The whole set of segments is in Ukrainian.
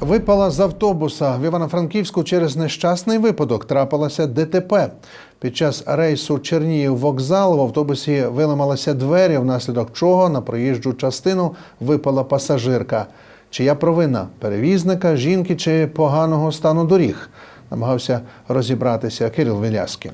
Випала з автобуса в Івано-Франківську через нещасний випадок. Трапилося ДТП. Під час рейсу Чернігів вокзал в автобусі виламалися двері, внаслідок чого на проїжджу частину випала пасажирка. Чия провина перевізника, жінки чи поганого стану доріг? Намагався розібратися Кирил Віляскін.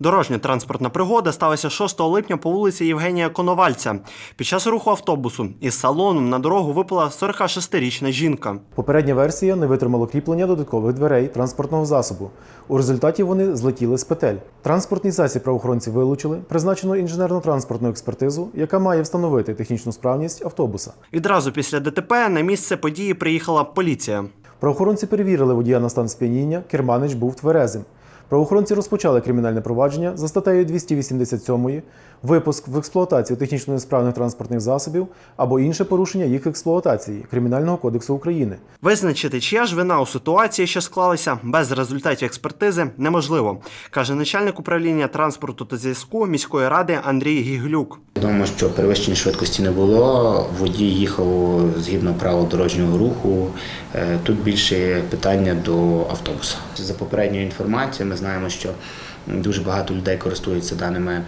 Дорожня транспортна пригода сталася 6 липня по вулиці Євгенія Коновальця. Під час руху автобусу із салоном на дорогу випала 46-річна жінка. Попередня версія не витримала кріплення додаткових дверей транспортного засобу. У результаті вони злетіли з петель. Транспортний засіб правоохоронці вилучили, призначено інженерно-транспортну експертизу, яка має встановити технічну справність автобуса. Відразу після ДТП на місце події приїхала поліція. Правоохоронці перевірили водія на стан сп'яніння, керманич був тверезим. Правоохоронці розпочали кримінальне провадження за статтею 287 випуск в експлуатацію технічно несправних транспортних засобів або інше порушення їх експлуатації Кримінального кодексу України. Визначити, чия ж вина у ситуації, що склалася, без результатів експертизи неможливо, каже начальник управління транспорту та зв'язку міської ради Андрій Гіглюк. Відомо, що перевищення швидкості не було. Водій їхав згідно правил дорожнього руху. Е, Тут більше питання до автобуса. За попередньою інформацією, ми знаємо, що дуже багато людей користуються даними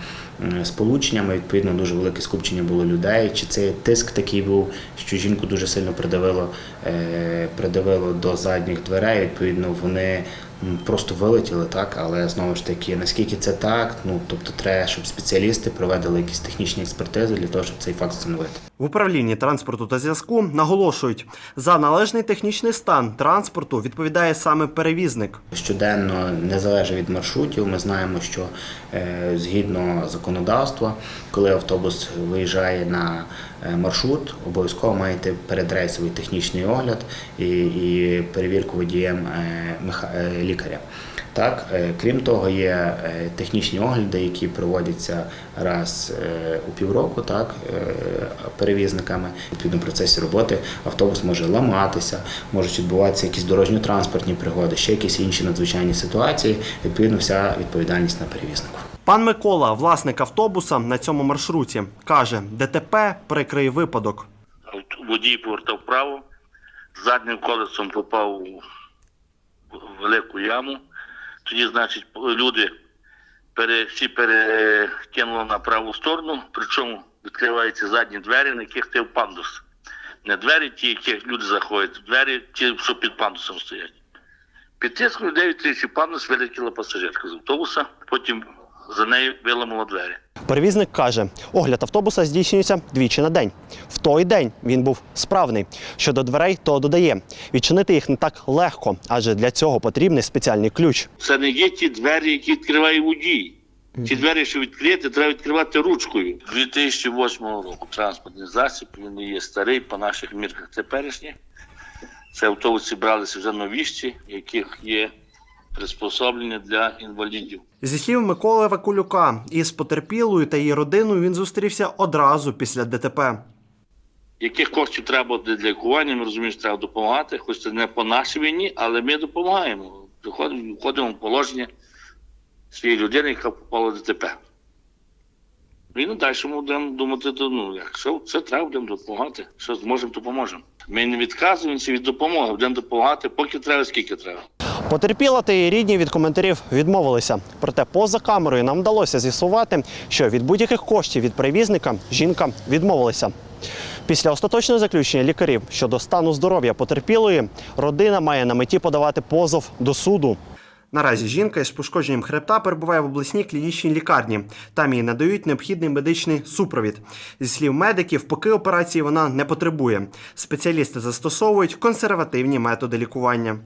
сполученнями. Відповідно, дуже велике скупчення було людей. Чи це тиск такий був, що жінку дуже сильно придавило, е, придавило до задніх дверей. Відповідно, вони просто вилетіли, так, але знову ж таки, наскільки це так, ну тобто треба, щоб спеціалісти проведали якісь технічні експертизи для того, щоб цей факт встановити. В управлінні транспорту та зв'язку наголошують, за належний технічний стан транспорту відповідає саме перевізник. Щоденно не залежить від маршрутів. Ми знаємо, що е, згідно законодавства, коли автобус виїжджає на е, маршрут, обов'язково має йти передрейсовий технічний огляд і, і перевірку водієм меха- е, лікаря. Так, е, крім того, є е, технічні огляди, які проводяться раз е, у півроку, так перевізниками. Відповідно в процесі роботи автобус може ламатися, можуть відбуватися якісь дорожньо-транспортні пригоди, ще якісь інші надзвичайні ситуації. Відповідно, вся відповідальність на перевізнику. Пан Микола, власник автобуса на цьому маршруті, каже, ДТП прикрий випадок. Водій повертав вправо, заднім колесом попав у велику яму. Тоді, значить, люди пере, всі перекинули на праву сторону, причому відкриваються задні двері, на яких стояв пандус. Не двері ті, які люди заходять, двері ті, що під пандусом стоять. Під тиском людей відкрився пандус, вилетіла пасажирка з автобуса, потім за нею виламало двері. Перевізник каже, огляд автобуса здійснюється двічі на день. В той день він був справний. Щодо дверей, то додає, відчинити їх не так легко, адже для цього потрібний спеціальний ключ. Це не є ті двері, які відкриває водій. Ті двері, що відкрити, треба відкривати ручкою. 2008 року транспортний засіб, він є старий по наших мірках теперішніх. Це автобуси бралися вже новіші, яких є приспособлення для інвалідів. Зі слів Миколи Вакулюка, із потерпілою та її родиною він зустрівся одразу після ДТП. Яких коштів треба для лікування, ми розуміємо, що треба допомагати, хоч це не по нашій війні, але ми допомагаємо. Приходимо, входимо в положення цієї людини, яка попала в ДТП. І ну, далі ми будемо думати, ну, якщо це треба, будемо допомагати. Що зможемо, допоможемо. Ми не відказуємося від допомоги, будемо допомагати, поки треба, скільки треба. Потерпіла та її рідні від коментарів відмовилися. Проте поза камерою нам вдалося з'ясувати, що від будь-яких коштів від перевізника жінка відмовилася. Після остаточного заключення лікарів щодо стану здоров'я потерпілої, родина має на меті подавати позов до суду. Наразі жінка із пошкодженням хребта перебуває в обласній клінічній лікарні. Там їй надають необхідний медичний супровід. Зі слів медиків, поки операції вона не потребує. Спеціалісти застосовують консервативні методи лікування.